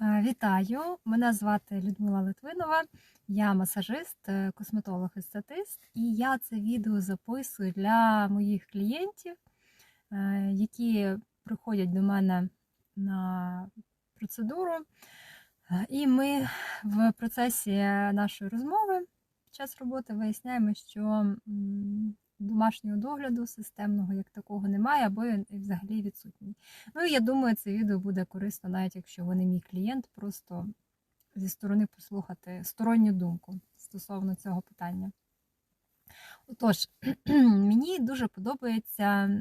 Е, Вітаю! Мене звати Людмила Литвинова, я масажист, е, косметолог і статист, і я це відео записую для моїх клієнтів, е, які приходять до мене на процедуру. І ми в процесі нашої розмови під час роботи виясняємо, що домашнього догляду системного як такого немає, або він взагалі відсутній. Ну, і я думаю, це відео буде корисно, навіть якщо ви не мій клієнт, просто зі сторони послухати сторонню думку стосовно цього питання. Отож, мені дуже подобається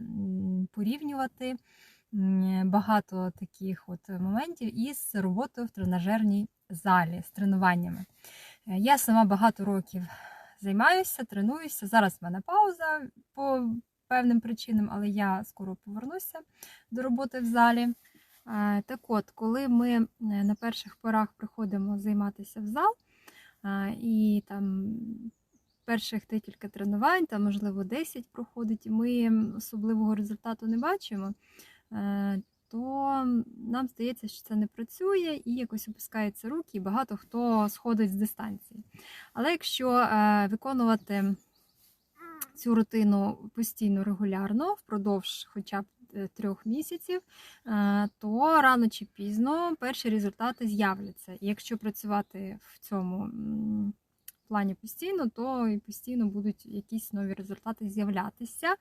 порівнювати багато таких от моментів із роботою в тренажерній залі, з тренуваннями. Е, Я сама багато років займаюся, тренуюся. Зараз в мене пауза по певним причинам, але я скоро повернуся до роботи в залі. Так от, коли ми е, на перших порах приходимо займатися в зал, і там перших декілька тренувань, там, можливо, 10 проходить, ми особливого результату не бачимо, е, то нам здається, що це не працює, і якось опускаються руки, і багато хто сходить з дистанції. Але якщо е, виконувати цю рутину постійно регулярно, впродовж хоча б е, трьох місяців, е, то рано чи пізно перші результати з'являться. І якщо працювати в цьому плані постійно, то і постійно будуть якісь нові результати з'являтися.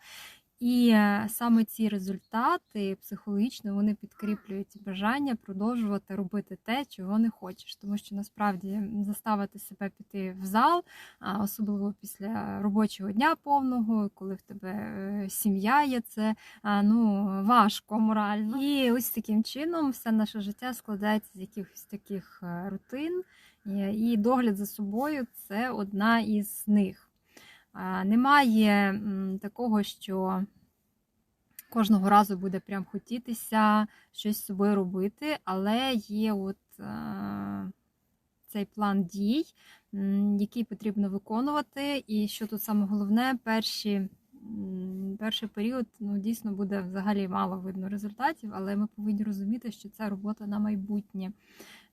І е, саме ці результати психологічно вони підкріплюють бажання продовжувати робити те, чого не хочеш. Тому що насправді заставити себе піти в зал, особливо після робочого дня повного, коли в тебе е, сім'я є, це ну, важко морально. І ось таким чином все наше життя складається з якихось таких е, рутин, і догляд за собою це одна із них. Немає такого, що кожного разу буде прям хотітися щось з собою робити, але є от е, цей план дій, який потрібно виконувати. І що тут саме головне, перші, перший період ну, дійсно буде взагалі мало видно результатів, але ми повинні розуміти, що це робота на майбутнє.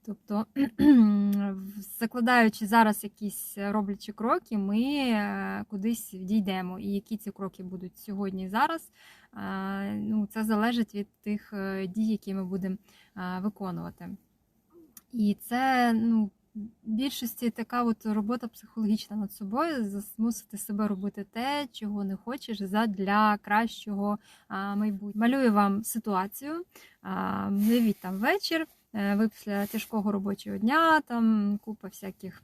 Тобто, закладаючи зараз якісь роблячі кроки, ми е, кудись дійдемо. І які ці кроки будуть сьогодні і зараз, е, ну, це залежить від тих е, дій, які ми будемо виконувати. І це ну, в більшості така от робота психологічна над собою, змусити себе робити те, чого не хочеш, для кращого майбутнього. Малюю вам ситуацію. А, Уявіть там вечір. Е, Ви після тяжкого робочого дня, там купа всяких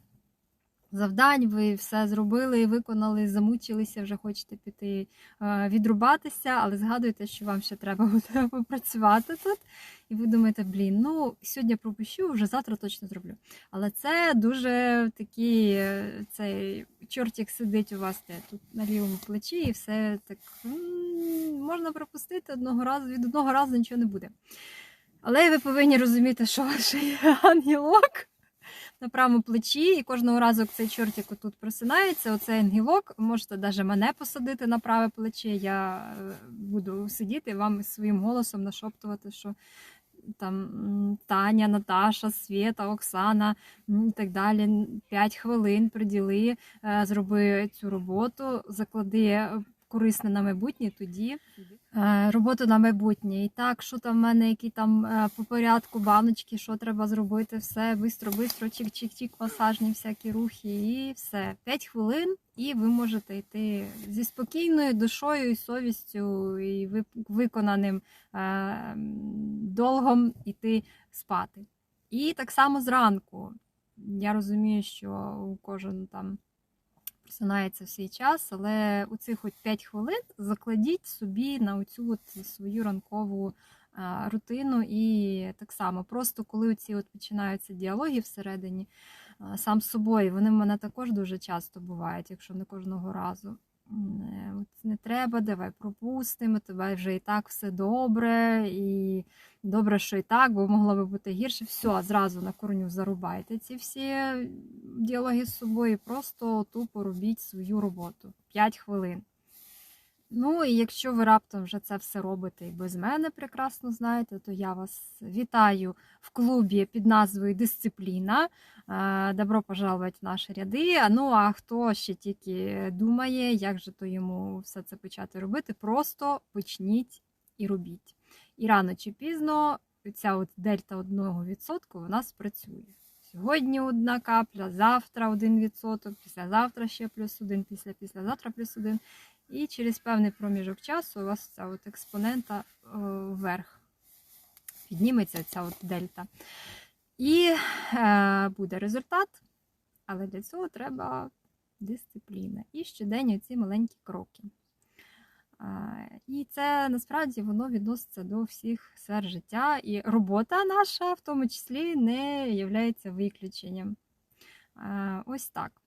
завдань, ви все зробили, виконали, замучилися, вже хочете піти е, відрубатися, але згадуєте, що вам ще треба буде попрацювати тут. І ви думаєте, блін, ну сьогодні пропущу, вже завтра точно зроблю. Але це дуже такий е, цей чортик сидить у вас тут на лівому плечі, і все так можна пропустити одного разу, від одного разу нічого не буде. Але ви повинні розуміти, що ваш є ангелок на правому плечі, і кожного разу, цей чортик тут просинається, оцей ангелок, можете навіть мене посадити на праве плече. Я е, буду сидіти вам своїм голосом нашоптувати, що там Таня, Наташа, Свєта, Оксана і так далі. 5 хвилин приділи, е, зроби цю роботу, заклади е, корисне на майбутнє тоді. Е, Роботу на майбутнє. І так, що там в мене, які там е, по порядку баночки, що треба зробити, все бистро, бистро, чик-чик-чик, масажні всякі рухи, і все. 5 хвилин, і ви можете йти зі спокійною душою і совістю, і виконаним е, долгом іти спати. І так само зранку. Я розумію, що кожен там просинається в свій час, але у цих от 5 хвилин закладіть собі на оцю от свою ранкову рутину. І так само, просто коли ці от починаються діалоги всередині сам з собою, вони в мене також дуже часто бувають, якщо не кожного разу. Не треба, давай пропустимо, тебе вже і так все добре, і добре, що і так, бо могло би бути гірше. Все, зразу на корню зарубайте ці всі діалоги з собою, просто тупо робіть свою роботу 5 хвилин. Ну і якщо ви раптом вже це все робите і без мене прекрасно знаєте, то я вас вітаю в клубі під назвою Дисципліна. Е, Добро пожаловать в наші ряди. Ну а хто ще тільки думає, як же то йому все це почати робити, просто почніть і робіть. І рано чи пізно ця от дельта 1% вона спрацює. Сьогодні одна капля, завтра 1%, післязавтра ще плюс 1, після післязавтра плюс 1. І через певний проміжок часу у вас ця от експонента е, вверх підніметься ця от дельта. І е, буде результат, але для цього треба дисципліна і щоденні ці маленькі кроки. Е, І це насправді воно відноситься до всіх сфер життя, і робота наша в тому числі не є виключенням. Е, Ось так.